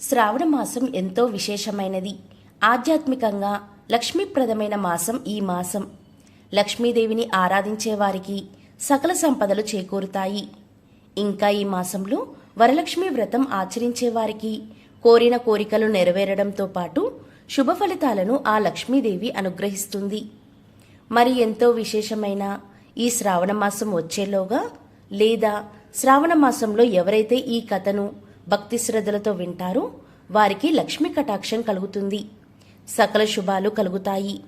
శ్రావణ మాసం ఎంతో విశేషమైనది. ఆధ్యాత్మికంగా లక్ష్మీప్రదమైన మాసం ఈ మాసం. లక్ష్మీదేవిని ఆరాధించే వారికి సకల సంపదలు చేకూరుతాయి. ఇంకా ఈ మాసంలో వరలక్ష్మి వ్రతం ఆచరించే వారికి కోరిన కోరికలు నెరవేరడంతో పాటు శుభ ఫలితాలను ఆ లక్ష్మీదేవి అనుగ్రహిస్తుంది. మరి ఎంతో విశేషమైన ఈ శ్రావణ మాసం వచ్చేలోగా లేదా శ్రావణ మాసంలో ఎవరైతే ఈ కథను భక్తి శ్రద్ధలతో వింటారు. వారికి లక్ష్మీ కటాక్షం కలుగుతుంది. సకల శుభాలు కలుగుతాయి.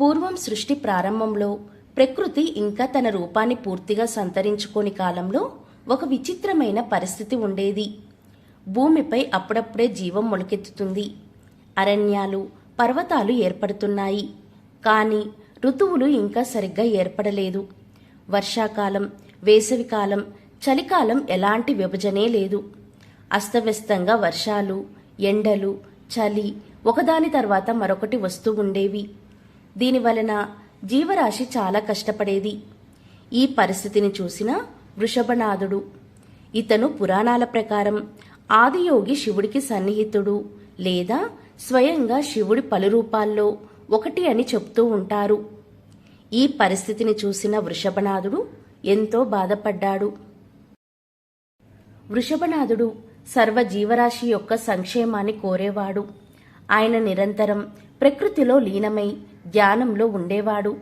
పూర్వం సృష్టి ప్రారంభంలో ప్రకృతి ఇంకా తన రూపాన్ని పూర్తిగా సంతరించుకోని కాలంలో ఒక విచిత్రమైన పరిస్థితి ఉండేది. భూమిపై అప్పుడప్పుడే జీవం మొలకెత్తుతుంది. అరణ్యాలు పర్వతాలు ఏర్పడుతున్నాయి. కానీ ఋతువులు ఇంకా సరిగ్గా ఏర్పడలేదు. వర్షాకాలం వేసవికాలం చలికాలం ఎలాంటి విభజనే లేదు. అస్తవ్యస్తంగా వర్షాలు ఎండలు చలి ఒకదాని తర్వాత మరొకటి వస్తూ ఉండేవి. దీని వలన జీవరాశి చాలా కష్టపడేది. ఈ పరిస్థితిని చూసిన వృషభనాథుడు ఇతను పురాణాల ప్రకారం ఆదియోగి శివుడికి సన్నిహితుడు లేదా స్వయంగా శివుడి పలు రూపాల్లో ఒకటి అని చెప్తూ ఉంటారు. ఈ పరిస్థితిని చూసిన వృషభనాథుడు ఎంతో బాధపడ్డాడు. వృషభనాథుడు సర్వ జీవరాశి యొక్క సంక్షేమాన్ని కోరేవాడు. ఆయన నిరంతరం ప్రకృతిలో లీనమై ధ్యానంలో ఉండేవాడు.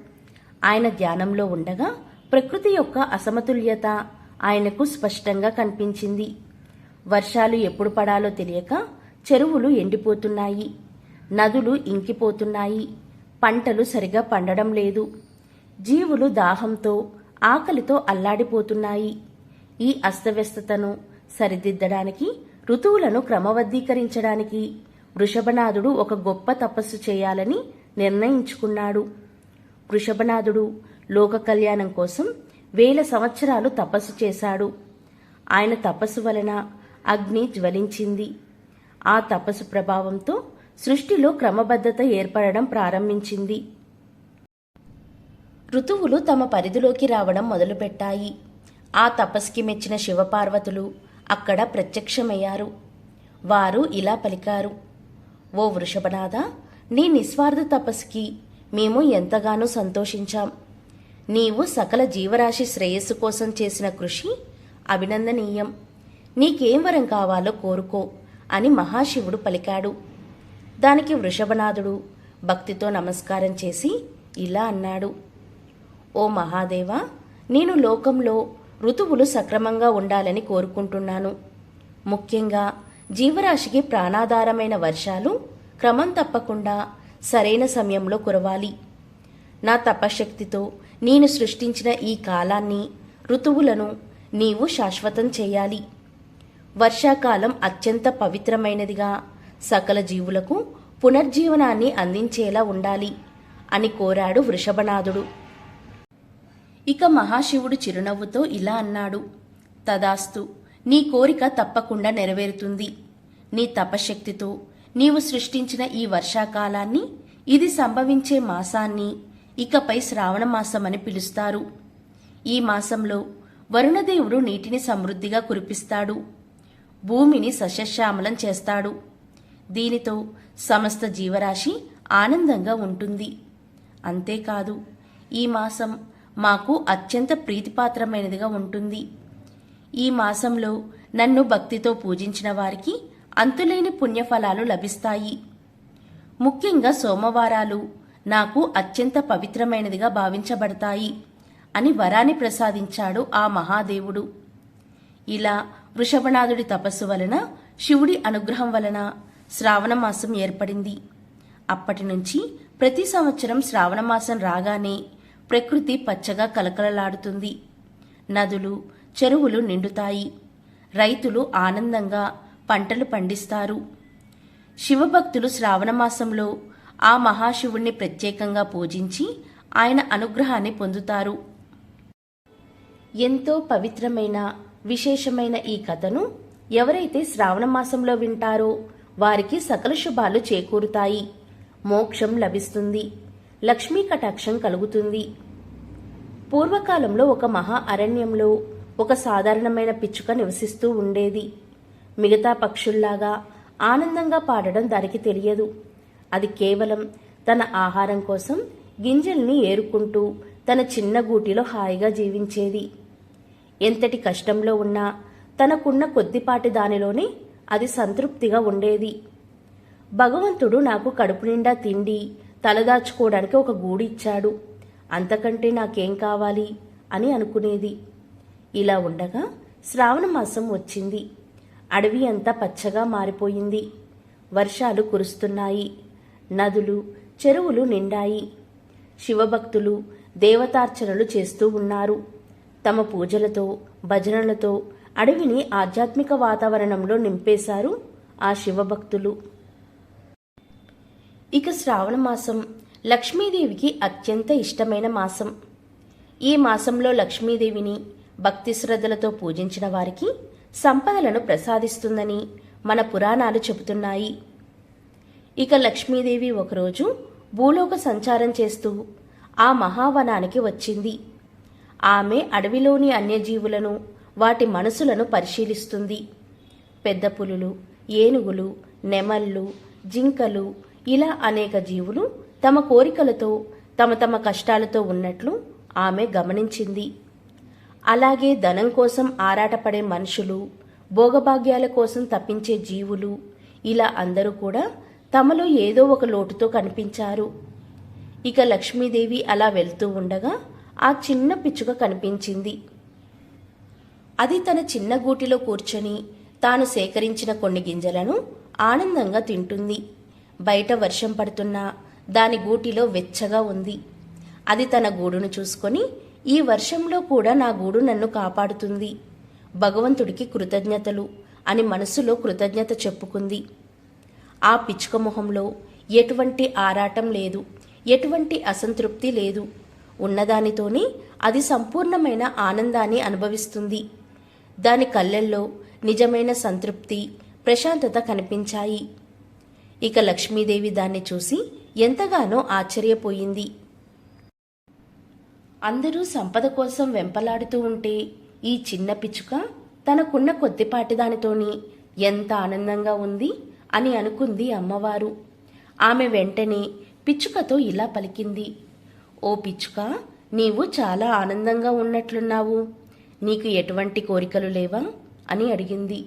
ఆయన ధ్యానంలో ఉండగా ప్రకృతి యొక్క అసమతుల్యత ఆయనకు స్పష్టంగా కనిపించింది. వర్షాలు ఎప్పుడు పడాలో తెలియక చెరువులు ఎండిపోతున్నాయి. నదులు ఇంకిపోతున్నాయి. పంటలు సరిగా పండడం లేదు. జీవులు దాహంతో ఆకలితో అల్లాడిపోతున్నాయి. ఈ అస్తవ్యస్తతను సరిదిద్దడానికి ఋతువులను క్రమబద్ధీకరించడానికి వృషభనాథుడు ఒక గొప్ప తపస్సు చేయాలని నిర్ణయించుకున్నాడు. వృషభనాథుడు లోక కళ్యాణం కోసం వేల సంవత్సరాలు తపస్సు చేశాడు. ఆయన తపస్సు వలన అగ్ని జ్వలించింది. ఆ తపస్సు ప్రభావంతో సృష్టిలో క్రమబద్ధత ఏర్పడడం ప్రారంభించింది. ఋతువులు తమ పరిధిలోకి రావడం మొదలుపెట్టాయి. ఆ తపస్సుకి మెచ్చిన శివపార్వతులు అక్కడ ప్రత్యక్షమయ్యారు. వారు ఇలా పలికారు ఓ వృషభనాథ నీ నిస్వార్థ తపస్సుకి మేము ఎంతగానో సంతోషించాం. నీవు సకల జీవరాశి శ్రేయస్సు కోసం చేసిన కృషి అభినందనీయం. నీకేం వరం కావాలో కోరుకో అని మహాశివుడు పలికాడు. దానికి వృషభనాథుడు భక్తితో నమస్కారం చేసి ఇలా అన్నాడు ఓ మహాదేవా నేను లోకంలో ఋతువులు సక్రమంగా ఉండాలని కోరుకుంటున్నాను. ముఖ్యంగా జీవరాశికి ప్రాణాధారమైన వర్షాలు క్రమం తప్పకుండా సరైన సమయంలో కురవాలి. నా తపశక్తితో నేను సృష్టించిన ఈ కాలాన్ని ఋతువులను నీవు శాశ్వతం చేయాలి. వర్షాకాలం అత్యంత పవిత్రమైనదిగా సకల జీవులకు పునర్జీవనాన్ని అందించేలా ఉండాలి అని కోరాడు వృషభనాథుడు. ఇక మహాశివుడు చిరునవ్వుతో ఇలా అన్నాడు. తదాస్తు నీ కోరిక తప్పకుండా నెరవేరుతుంది. నీ తపశక్తితో నీవు సృష్టించిన ఈ వర్షాకాలాన్ని ఇది సంభవించే మాసాన్ని ఇకపై శ్రావణ మాసమని పిలుస్తారు. ఈ మాసంలో వరుణదేవుడు నీటిని సమృద్ధిగా కురిపిస్తాడు. భూమిని సశశ్యామలం చేస్తాడు. దీనితో సమస్త జీవరాశి ఆనందంగా ఉంటుంది. అంతేకాదు ఈ మాసం మాకు అత్యంత ప్రీతిపాత్రమైనదిగా ఉంటుంది. ఈ మాసంలో నన్ను భక్తితో పూజించిన వారికి అంతులేని పుణ్యఫలాలు లభిస్తాయి. ముఖ్యంగా సోమవారాలు నాకు అత్యంత పవిత్రమైనదిగా భావించబడతాయి అని వరాన్ని ప్రసాదించాడు ఆ మహాదేవుడు. ఇలా వృషభనాథుడి తపస్సు వలన శివుడి అనుగ్రహం వలన శ్రావణ మాసం ఏర్పడింది. అప్పటి నుంచి ప్రతి సంవత్సరం శ్రావణ మాసం రాగానే ప్రకృతి పచ్చగా కలకలలాడుతుంది. నదులు చెరువులు నిండుతాయి. రైతులు ఆనందంగా పంటలు పండిస్తారు. శివభక్తులు శ్రావణమాసంలో ఆ మహాశివుణ్ణి ప్రత్యేకంగా పూజించి ఆయన అనుగ్రహాన్ని పొందుతారు. ఎంతో పవిత్రమైన విశేషమైన ఈ కథను ఎవరైతే శ్రావణమాసంలో వింటారో వారికి సకల శుభాలు చేకూరుతాయి. మోక్షం లభిస్తుంది. లక్ష్మీ కటాక్షం కలుగుతుంది. పూర్వకాలంలో ఒక మహా అరణ్యంలో ఒక సాధారణమైన పిచ్చుక నివసిస్తూ ఉండేది. మిగతా పక్షుల్లాగా ఆనందంగా పాడడం దానికి తెలియదు. అది కేవలం తన ఆహారం కోసం గింజల్ని ఏరుకుంటూ తన చిన్న గూటిలో హాయిగా జీవించేది. ఎంతటి కష్టంలో ఉన్నా తనకున్న కొద్దిపాటి దానిలోనే అది సంతృప్తిగా ఉండేది. భగవంతుడు నాకు కడుపు నిండా తిండి తలదాచుకోవడానికి ఒక గూడిచ్చాడు ఇచ్చాడు. అంతకంటే నాకేం కావాలి? అని అనుకునేది. ఇలా ఉండగా శ్రావణ మాసం వచ్చింది. అడవి అంతా పచ్చగా మారిపోయింది. వర్షాలు కురుస్తున్నాయి. నదులు చెరువులు నిండాయి. శివభక్తులు దేవతార్చనలు చేస్తూ ఉన్నారు. తమ పూజలతో భజనలతో అడవిని ఆధ్యాత్మిక వాతావరణంలో నింపేశారు ఆ శివభక్తులు. ఇక శ్రావణ మాసం లక్ష్మీదేవికి అత్యంత ఇష్టమైన మాసం. ఈ మాసంలో లక్ష్మీదేవిని భక్తి శ్రద్ధలతో పూజించిన వారికి సంపదలను ప్రసాదిస్తుందని మన పురాణాలు చెబుతున్నాయి. ఇక లక్ష్మీదేవి ఒకరోజు భూలోక సంచారం చేస్తూ ఆ మహావనానికి వచ్చింది. ఆమె అడవిలోని అన్యజీవులను వాటి మనసులను పరిశీలిస్తుంది. పెద్ద పులులు ఏనుగులు నెమళ్ళు జింకలు ఇలా అనేక జీవులు తమ కోరికలతో తమ తమ కష్టాలతో ఉన్నట్లు ఆమె గమనించింది. అలాగే ధనం కోసం ఆరాటపడే మనుషులు భోగభాగ్యాల కోసం తప్పించే జీవులు ఇలా అందరూ కూడా తమలో ఏదో ఒక లోటుతో కనిపించారు. ఇక లక్ష్మీదేవి అలా వెళ్తూ ఉండగా ఆ చిన్న పిచ్చుక కనిపించింది. అది తన చిన్న గూటిలో కూర్చొని తాను సేకరించిన కొన్ని గింజలను ఆనందంగా తింటుంది. బయట వర్షం పడుతున్నా దాని గూటిలో వెచ్చగా ఉంది. అది తన గూడును చూసుకొని ఈ వర్షంలో కూడా నా గూడు నన్ను కాపాడుతుంది. భగవంతుడికి కృతజ్ఞతలు అని మనసులో కృతజ్ఞత చెప్పుకుంది. ఆ పిచ్చుక మొహంలో ఎటువంటి ఆరాటం లేదు ఎటువంటి అసంతృప్తి లేదు. ఉన్నదానితోనే అది సంపూర్ణమైన ఆనందాన్ని అనుభవిస్తుంది. దాని కళ్ళల్లో నిజమైన సంతృప్తి ప్రశాంతత కనిపించాయి. ఇక లక్ష్మీదేవి దాన్ని చూసి ఎంతగానో ఆశ్చర్యపోయింది. అందరూ సంపద కోసం వెంపలాడుతూ ఉంటే ఈ చిన్న పిచ్చుక తనకున్న కొద్దిపాటి దానితోని ఎంత ఆనందంగా ఉంది అని అనుకుంది అమ్మవారు. ఆమె వెంటనే పిచ్చుకతో ఇలా పలికింది. ఓ పిచ్చుక నీవు చాలా ఆనందంగా ఉన్నట్లున్నావు. నీకు ఎటువంటి కోరికలు లేవా? అని అడిగింది.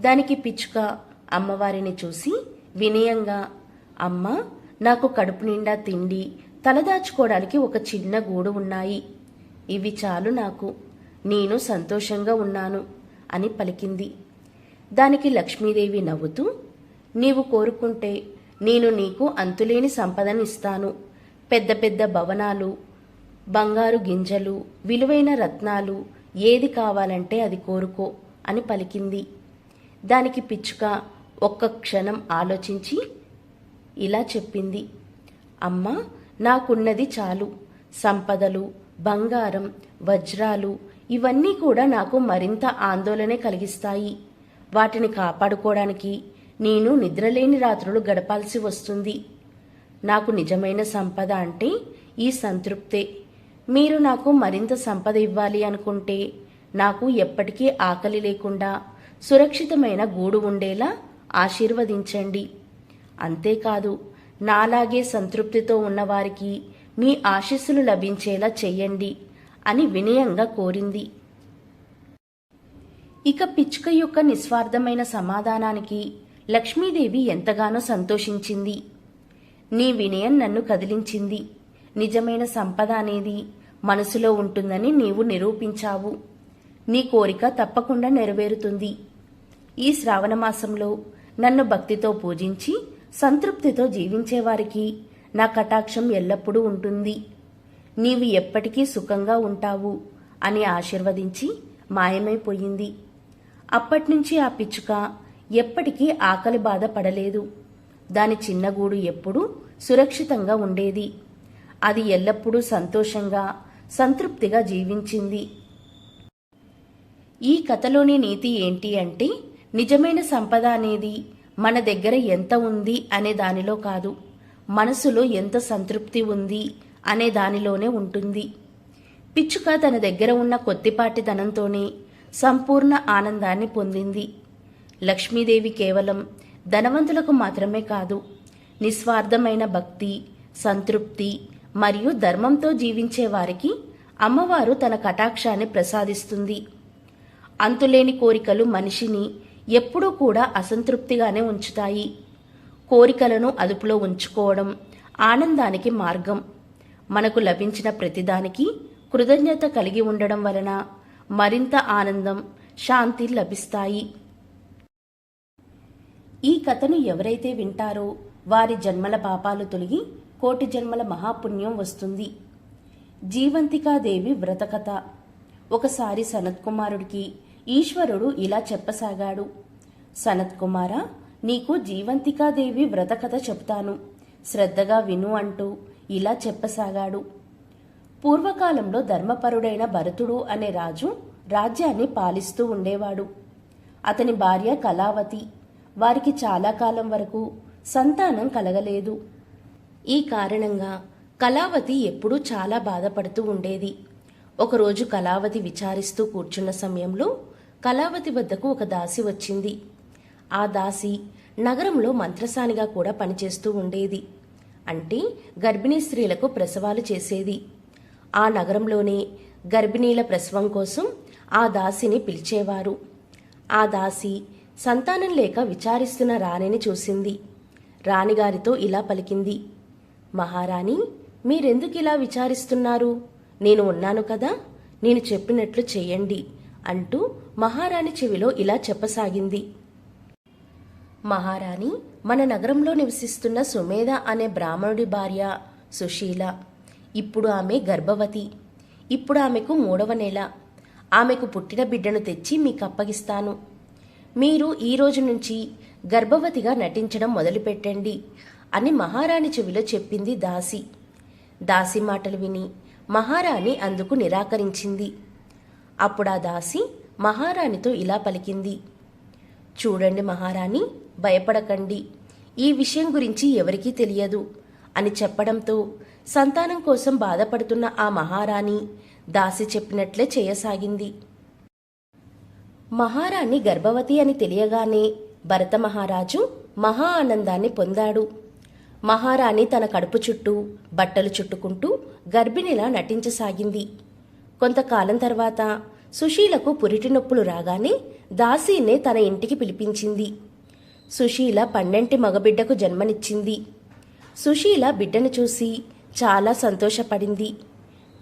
దానికి పిచ్చుక అమ్మవారిని చూసి వినయంగా అమ్మ నాకు కడుపు నిండా తిండి తలదాచుకోవడానికి ఒక చిన్న గూడు ఉన్నాయి. ఇవి చాలు నాకు. నేను సంతోషంగా ఉన్నాను అని పలికింది. దానికి లక్ష్మీదేవి నవ్వుతూ నీవు కోరుకుంటే నేను నీకు అంతులేని సంపదనిస్తాను. పెద్ద పెద్ద భవనాలు బంగారు గింజలు విలువైన రత్నాలు ఏది కావాలంటే అది కోరుకో అని పలికింది. దానికి పిచ్చుక ఒక్క క్షణం ఆలోచించి ఇలా చెప్పింది. అమ్మ నాకున్నది చాలు. సంపదలు బంగారం వజ్రాలు ఇవన్నీ కూడా నాకు మరింత ఆందోళనే కలిగిస్తాయి. వాటిని కాపాడుకోవడానికి నేను నిద్రలేని రాత్రులు గడపాల్సి వస్తుంది. నాకు నిజమైన సంపద అంటే ఈ సంతృప్తే. మీరు నాకు మరింత సంపద ఇవ్వాలి అనుకుంటే నాకు ఎప్పటికీ ఆకలి లేకుండా సురక్షితమైన గూడు ఉండేలా ఆశీర్వదించండి. అంతేకాదు నాలాగే సంతృప్తితో ఉన్నవారికి మీ ఆశీస్సులు లభించేలా చెయ్యండి అని వినయంగా కోరింది. ఇక పిచ్చుక యొక్క నిస్వార్థమైన సమాధానానికి లక్ష్మీదేవి ఎంతగానో సంతోషించింది. నీ వినయం నన్ను కదిలించింది. నిజమైన సంపద అనేది మనసులో ఉంటుందని నీవు నిరూపించావు. నీ కోరిక తప్పకుండా నెరవేరుతుంది. ఈ శ్రావణ మాసంలో నన్ను భక్తితో పూజించి సంతృప్తితో జీవించేవారికి నా కటాక్షం ఎల్లప్పుడూ ఉంటుంది. నీవు ఎప్పటికీ సుఖంగా ఉంటావు అని ఆశీర్వదించి మాయమైపోయింది. అప్పటినుంచి ఆ పిచ్చుక ఎప్పటికీ ఆకలి బాధ పడలేదు. దాని చిన్న గూడు ఎప్పుడూ సురక్షితంగా ఉండేది. అది ఎల్లప్పుడూ సంతోషంగా సంతృప్తిగా జీవించింది. ఈ కథలోని నీతి ఏంటి అంటే నిజమైన సంపద అనేది మన దగ్గర ఎంత ఉంది అనే దానిలో కాదు. మనసులో ఎంత సంతృప్తి ఉంది అనే దానిలోనే ఉంటుంది. పిచ్చుక తన దగ్గర ఉన్న కొద్దిపాటి ధనంతోనే సంపూర్ణ ఆనందాన్ని పొందింది. లక్ష్మీదేవి కేవలం ధనవంతులకు మాత్రమే కాదు నిస్వార్థమైన భక్తి సంతృప్తి మరియు ధర్మంతో జీవించే వారికి అమ్మవారు తన కటాక్షాన్ని ప్రసాదిస్తుంది. అంతులేని కోరికలు మనిషిని ఎప్పుడూ కూడా అసంతృప్తిగానే ఉంచుతాయి. కోరికలను అదుపులో ఉంచుకోవడం ఆనందానికి మార్గం. మనకు లభించిన ప్రతిదానికి కృతజ్ఞత కలిగి ఉండడం వలన మరింత ఆనందం శాంతి లభిస్తాయి. ఈ కథను ఎవరైతే వింటారో వారి జన్మల పాపాలు తొలగి కోటి జన్మల మహాపుణ్యం వస్తుంది. జీవంతికాదేవి వ్రతకథ. ఒకసారి సనత్కుమారుడికి ఈశ్వరుడు ఇలా చెప్పసాగాడు. సనత్కుమార నీకు జీవంతికాదేవి వ్రతకథ చెప్తాను. శ్రద్ధగా విను అంటూ ఇలా చెప్పసాగాడు. పూర్వకాలంలో ధర్మపరుడైన భరతుడు అనే రాజు రాజ్యాన్ని పాలిస్తూ ఉండేవాడు. అతని భార్య కళావతి. వారికి చాలా కాలం వరకు సంతానం కలగలేదు. ఈ కారణంగా కళావతి ఎప్పుడూ చాలా బాధపడుతూ ఉండేది. ఒకరోజు కళావతి విచారిస్తూ కూర్చున్న సమయంలో కళావతి వద్దకు ఒక దాసి వచ్చింది. ఆ దాసి నగరంలో మంత్రసానిగా కూడా పనిచేస్తూ ఉండేది. అంటే గర్భిణీ స్త్రీలకు ప్రసవాలు చేసేది. ఆ నగరంలోనే గర్భిణీల ప్రసవం కోసం ఆ దాసిని పిలిచేవారు. ఆ దాసి సంతానం లేక విచారిస్తున్న రాణిని చూసింది. రాణిగారితో ఇలా పలికింది. మహారాణి మీరెందుకు ఇలా విచారిస్తున్నారు? నేను ఉన్నాను కదా నేను చెప్పినట్లు చేయండి అంటూ మహారాణి చెవిలో ఇలా చెప్పసాగింది. మహారాణి మన నగరంలో నివసిస్తున్న సుమేధ అనే బ్రాహ్మణుడి భార్య సుశీల. ఇప్పుడు ఆమె గర్భవతి. ఇప్పుడు ఆమెకు మూడవ నెల. ఆమెకు పుట్టిన బిడ్డను తెచ్చి మీకు అప్పగిస్తాను మీరు ఈ రోజు నుంచి గర్భవతిగా నటించడం మొదలుపెట్టండి అని మహారాణి చెవిలో చెప్పింది దాసి. దాసి మాటలు విని మహారాణి అందుకు నిరాకరించింది. అప్పుడు ఆ దాసి మహారాణితో ఇలా పలికింది. చూడండి మహారాణి భయపడకండి. ఈ విషయం గురించి ఎవరికీ తెలియదు అని చెప్పడంతో సంతానం కోసం బాధపడుతున్న ఆ మహారాణి దాసి చెప్పినట్లే చేయసాగింది. మహారాణి గర్భవతి అని తెలియగానే భరత మహారాజు మహా ఆనందాన్ని పొందాడు. మహారాణి తన కడుపు చుట్టూ బట్టలు చుట్టుకుంటూ గర్భిణిలా నటించసాగింది. కొంతకాలం తర్వాత సుశీలకు పురిటి నొప్పులు రాగానే దాసీనే తన ఇంటికి పిలిపించింది. సుశీల పన్నెంటి మగబిడ్డకు జన్మనిచ్చింది. సుశీల బిడ్డను చూసి చాలా సంతోషపడింది.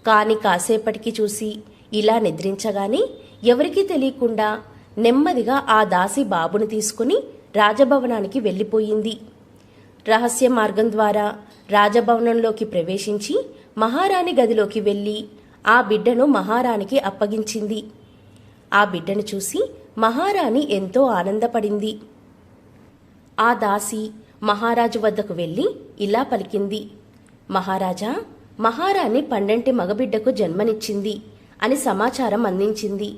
కాని కాసేపటికి చూసి ఇలా నిద్రించగానే ఎవరికీ తెలియకుండా నెమ్మదిగా ఆ దాసి బాబును తీసుకుని రాజభవనానికి వెళ్ళిపోయింది. రహస్య మార్గం ద్వారా రాజభవనంలోకి ప్రవేశించి మహారాణి గదిలోకి వెళ్ళి ఆ బిడ్డను మహారాణికి అప్పగించింది. ఆ బిడ్డను చూసి మహారాణి ఎంతో ఆనందపడింది. ఆ దాసి మహారాజు వద్దకు వెళ్ళి ఇలా పలికింది. మహారాజా మహారాణి పండంటి మగబిడ్డకు జన్మనిచ్చింది అని సమాచారం అందించింది.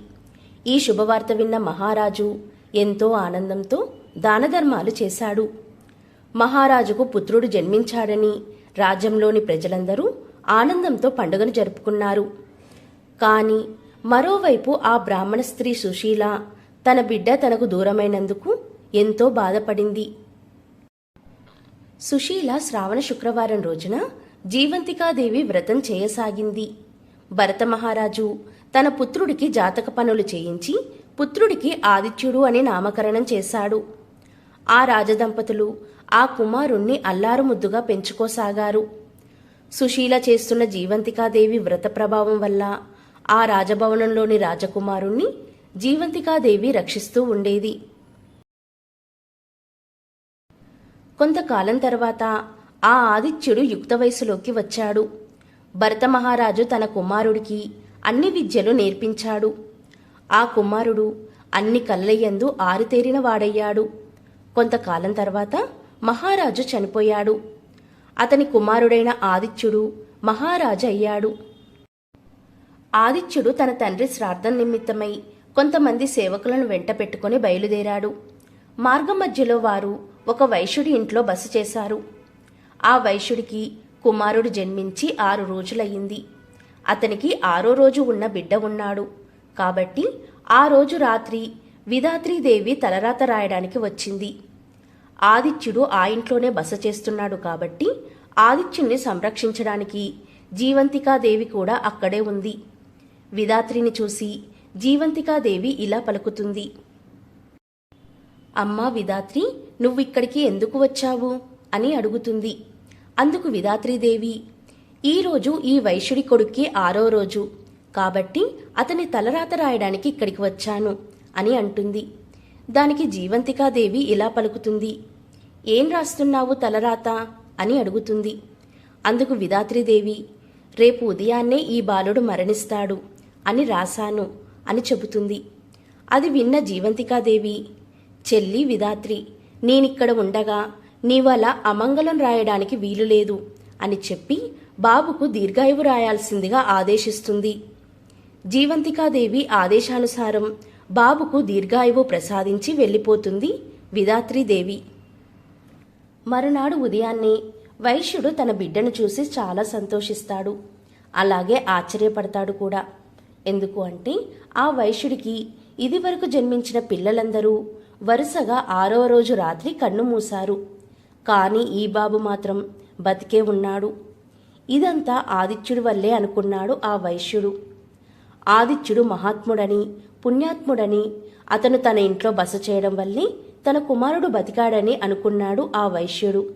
ఈ శుభవార్త విన్న మహారాజు ఎంతో ఆనందంతో దానధర్మాలు చేశాడు. మహారాజుకు పుత్రుడు జన్మించాడని రాజ్యంలోని ప్రజలందరూ ఆనందంతో పండుగను జరుపుకున్నారు. కానీ మరోవైపు ఆ బ్రాహ్మణ స్త్రీ సుశీల తన బిడ్డ తనకు దూరమైనందుకు ఎంతో బాధపడింది. సుశీల శ్రావణ శుక్రవారం రోజున జీవంతికాదేవి వ్రతం చేయసాగింది. భరత మహారాజు తన పుత్రుడికి జాతక పనులు చేయించి పుత్రుడికి ఆదిత్యుడు అని నామకరణం చేశాడు. ఆ రాజదంపతులు ఆ కుమారుణ్ణి అల్లారు ముద్దుగా పెంచుకోసాగారు. సుశీల చేస్తున్న జీవంతికాదేవి వ్రత ప్రభావం వల్ల ఆ రాజభవనంలోని రాజకుమారుణ్ణి జీవంతికాదేవి రక్షిస్తూ ఉండేది. కొంతకాలం తర్వాత ఆ ఆదిత్యుడు యుక్త వయసులోకి వచ్చాడు. భరత మహారాజు తన కుమారుడికి అన్ని విద్యలు నేర్పించాడు. ఆ కుమారుడు అన్ని కళ్ళయందు ఆరితేరిన వాడయ్యాడు. కొంతకాలం తర్వాత మహారాజు చనిపోయాడు. అతని కుమారుడైన ఆదిత్యుడు మహారాజు అయ్యాడు ఆదిత్యుడు తన తండ్రి శ్రార్థం నిమిత్తమై కొంతమంది సేవకులను వెంట పెట్టుకుని బయలుదేరాడు. మార్గం మధ్యలో వారు ఒక వైశ్యుడి ఇంట్లో బస చేశారు. ఆ వైశ్యుడికి కుమారుడు జన్మించి ఆరు రోజులయ్యింది. అతనికి ఆరో రోజు ఉన్న బిడ్డ ఉన్నాడు. కాబట్టి ఆ రోజు రాత్రి విధాత్రీదేవి తలరాత రాయడానికి వచ్చింది. ఆదిత్యుడు ఆ ఇంట్లోనే బస చేస్తున్నాడు కాబట్టి ఆదిత్యుణ్ణి సంరక్షించడానికి జీవంతికాదేవి కూడా అక్కడే ఉంది. విధాత్రిని చూసి జీవంతికాదేవి ఇలా పలుకుతుంది. అమ్మా విధాత్రి నువ్విక్కడికి ఎందుకు వచ్చావు? అని అడుగుతుంది. అందుకు విధాత్రీదేవి ఈరోజు ఈ వైశ్యుడి కొడుక్కి ఆరో రోజు. కాబట్టి అతని తలరాత రాయడానికి ఇక్కడికి వచ్చాను అని అంటుంది. దానికి జీవంతికాదేవి ఇలా పలుకుతుంది. ఏం రాస్తున్నావు తలరాత? అని అడుగుతుంది. అందుకు విధాత్రిదేవి రేపు ఉదయాన్నే ఈ బాలుడు మరణిస్తాడు అని రాశాను అని చెబుతుంది. అది విన్న జీవంతికాదేవి చెల్లి విధాత్రి నేనిక్కడ ఉండగా నీవలా అమంగళం రాయడానికి వీలు లేదు అని చెప్పి బాబుకు దీర్ఘాయువు రాయాల్సిందిగా ఆదేశిస్తుంది. జీవంతికాదేవి ఆదేశానుసారం బాబుకు దీర్ఘాయువు ప్రసాదించి వెళ్ళిపోతుంది విధాత్రీదేవి. మరునాడు ఉదయాన్నే వైశ్యుడు తన బిడ్డను చూసి చాలా సంతోషిస్తాడు. అలాగే ఆశ్చర్యపడతాడు కూడా. ఎందుకు అంటే ఆ వైశ్యుడికి ఇదివరకు జన్మించిన పిల్లలందరూ వరుసగా ఆరో రోజు రాత్రి కన్ను మూశారు. కానీ ఈ బాబు మాత్రం బతికే ఉన్నాడు. ఇదంతా ఆదిత్యుడి వల్లే అనుకున్నాడు ఆ వైశ్యుడు. ఆదిత్యుడు మహాత్ముడని పుణ్యాత్ముడని అతను తన ఇంట్లో బస చేయడం వల్లే తన కుమారుడు బతికాడని అనుకున్నాడు ఆ వైశ్యుడు.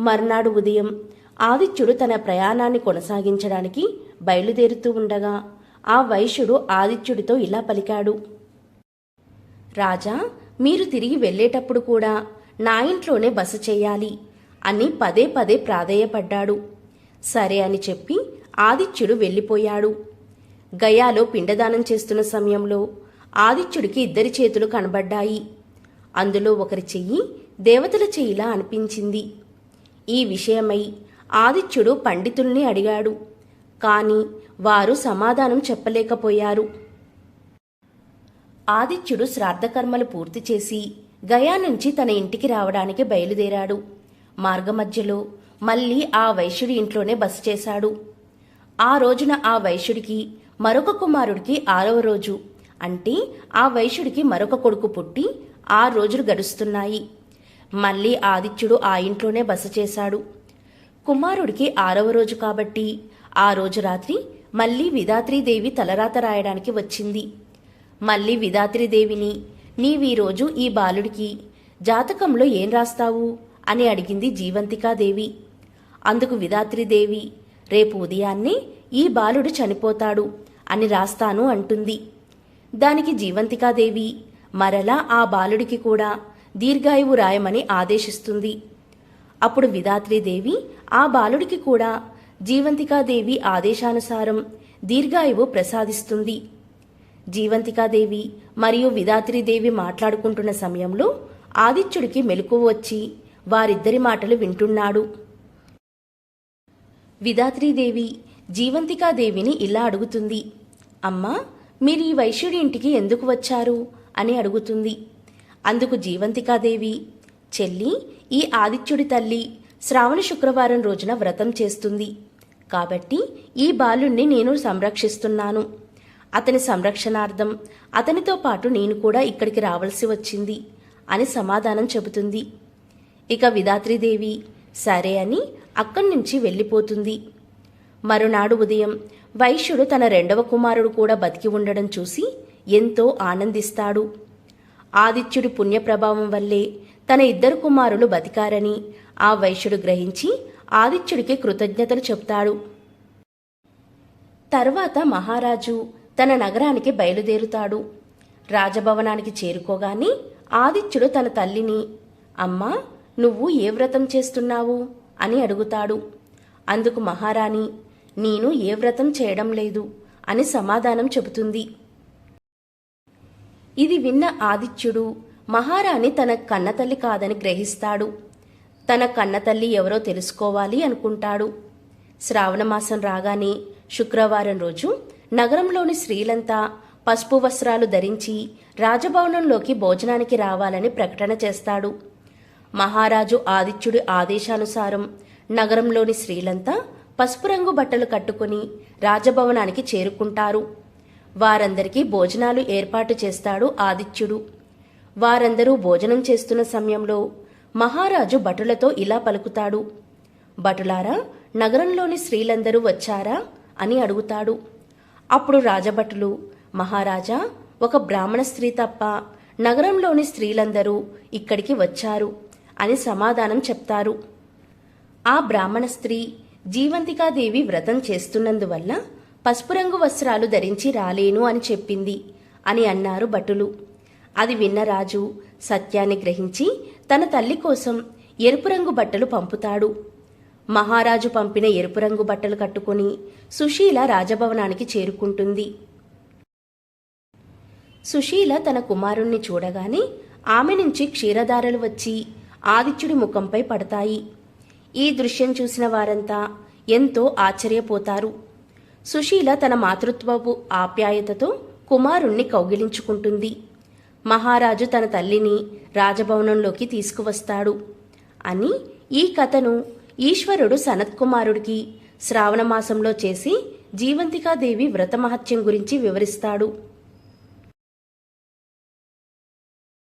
మర్నాడు ఉదయం ఆదిత్యుడు తన ప్రయాణాన్ని కొనసాగించడానికి బయలుదేరుతూ ఉండగా ఆ వైశ్యుడు ఆదిత్యుడితో ఇలా పలికాడు. రాజా మీరు తిరిగి వెళ్ళేటప్పుడు కూడా నా ఇంట్లోనే బస చేయాలి అని పదే పదే ప్రాధేయపడ్డాడు. సరే అని చెప్పి ఆదిత్యుడు వెళ్ళిపోయాడు. గయాలో పిండదానం చేస్తున్న సమయంలో ఆదిత్యుడికి ఇద్దరి చేతులు కనబడ్డాయి. అందులో ఒకరి చెయ్యి దేవతల చెయ్యిలా అనిపించింది. ఈ విషయమై ఆదిత్యుడు పండితుల్ని అడిగాడు. కాని వారు సమాధానం చెప్పలేకపోయారు. ఆదిత్యుడు శ్రాద్ధకర్మలు పూర్తి చేసి గయా నుంచి తన ఇంటికి రావడానికి బయలుదేరాడు. మార్గమధ్యలో మళ్ళీ ఆ వైశ్యుడి ఇంట్లోనే బస చేశాడు. ఆ రోజున ఆ వైశ్యుడికి మరొక కుమారుడికి ఆరవ రోజు. అంటే ఆ వైశ్యుడికి మరొక కొడుకు పుట్టి ఆరు రోజులు గడుస్తున్నాయి. మళ్ళీ ఆదిత్యుడు ఆ ఇంట్లోనే బస చేశాడు. కుమారుడికి ఆరవ రోజు కాబట్టి ఆ రోజు రాత్రి మళ్ళీ విధాత్రీదేవి తలరాత రాయడానికి వచ్చింది. మళ్ళీ విధాత్రీదేవిని నీవీరోజు ఈ బాలుడికి జాతకంలో ఏం రాస్తావు? అని అడిగింది జీవంతికాదేవి. అందుకు విధాత్రీదేవి రేపు ఉదయాన్నే ఈ బాలుడు చనిపోతాడు అని రాస్తాను అంటుంది. దానికి జీవంతికాదేవి మరలా ఆ బాలుడికి కూడా దీర్ఘాయువు రాయమని ఆదేశిస్తుంది. అప్పుడు విధాత్రీదేవి ఆ బాలుడికి కూడా జీవంతికాదేవి ఆదేశానుసారం దీర్ఘాయువు ప్రసాదిస్తుంది. జీవంతికాదేవి మరియు విధాత్రీదేవి మాట్లాడుకుంటున్న సమయంలో ఆదిత్యుడికి మెలకువ వచ్చి వారిద్దరి మాటలు వింటున్నాడు. విధాత్రీదేవి జీవంతికాదేవిని ఇలా అడుగుతుంది. అమ్మా మీరు ఈ వైశ్యుడి ఇంటికి ఎందుకు వచ్చారు? అని అడుగుతుంది. అందుకు జీవంతికాదేవి చెల్లి ఈ ఆదిత్యుడి తల్లి శ్రావణ శుక్రవారం రోజున వ్రతం చేస్తుంది. కాబట్టి ఈ బాలుణ్ణి నేను సంరక్షిస్తున్నాను. అతని సంరక్షణార్థం అతనితో పాటు నేను కూడా ఇక్కడికి రావలసి వచ్చింది అని సమాధానం చెబుతుంది. ఇక విధాత్రిదేవి సరే అని అక్కడి నుంచి వెళ్ళిపోతుంది. మరునాడు ఉదయం వైశ్యుడు తన రెండవ కుమారుడు కూడా బతికి ఉండడం చూసి ఎంతో ఆనందిస్తాడు. ఆదిత్యుడి పుణ్యప్రభావం వల్లే తన ఇద్దరు కుమారులు బతికారని ఆ వైశ్యుడు గ్రహించి ఆదిత్యుడికి కృతజ్ఞతలు చెప్తాడు. తర్వాత మహారాజు తన నగరానికి బయలుదేరుతాడు. రాజభవనానికి చేరుకోగానే ఆదిత్యుడు తన తల్లిని అమ్మా నువ్వు ఏ వ్రతం చేస్తున్నావు? అని అడుగుతాడు. అందుకు మహారాణి నేను ఏ వ్రతం చేయడం లేదు అని సమాధానం చెబుతుంది. ఇది విన్న ఆదిత్యుడు మహారాణి తన కన్నతల్లి కాదని గ్రహిస్తాడు. తన కన్నతల్లి ఎవరో తెలుసుకోవాలి అనుకుంటాడు. శ్రావణమాసం రాగానే శుక్రవారం రోజు నగరంలోని స్త్రీలంతా పసుపు వస్త్రాలు ధరించి రాజభవనంలోకి భోజనానికి రావాలని ప్రకటన చేస్తాడు. మహారాజు ఆదిత్యుడి ఆదేశానుసారం నగరంలోని స్త్రీలంతా పసుపు రంగు బట్టలు కట్టుకుని రాజభవనానికి చేరుకుంటారు. వారందరికీ భోజనాలు ఏర్పాటు చేస్తాడు ఆదిత్యుడు. వారందరూ భోజనం చేస్తున్న సమయంలో మహారాజు భటులతో ఇలా పలుకుతాడు. భటులారా నగరంలోని స్త్రీలందరూ వచ్చారా అని అడుగుతాడు. అప్పుడు రాజభటులు మహారాజా ఒక బ్రాహ్మణ స్త్రీ తప్ప నగరంలోని స్త్రీలందరూ ఇక్కడికి వచ్చారు అని సమాధానం చెప్తారు. ఆ బ్రాహ్మణ స్త్రీ జీవంతికాదేవి వ్రతం చేస్తున్నందువల్ల పసుపు రంగు వస్త్రాలు ధరించి రాలేను అని చెప్పింది అని అన్నారు భటులు. అది విన్న రాజు సత్యాన్ని గ్రహించి తన తల్లి కోసం ఎరుపు రంగు బట్టలు పంపుతాడు. మహారాజు పంపిన ఎరుపు రంగు బట్టలు కట్టుకుని సుశీల రాజభవనానికి చేరుకుంటుంది. సుశీల తన కుమారుణ్ణి చూడగానే ఆమె నుంచి క్షీరధారలు వచ్చి ఆదిత్యుడి ముఖంపై పడతాయి. ఈ దృశ్యం చూసిన వారంతా ఎంతో ఆశ్చర్యపోతారు. సుశీల తన మాతృత్వపు ఆప్యాయతతో కుమారుణ్ణి కౌగిలించుకుంటుంది. మహారాజు తన తల్లిని రాజభవనంలోకి తీసుకువస్తాడు. అని ఈ కథను ఈశ్వరుడు సనత్కుమారుడికి శ్రావణమాసంలో చేసి జీవంతికాదేవి వ్రతమహత్యం గురించి వివరిస్తాడు.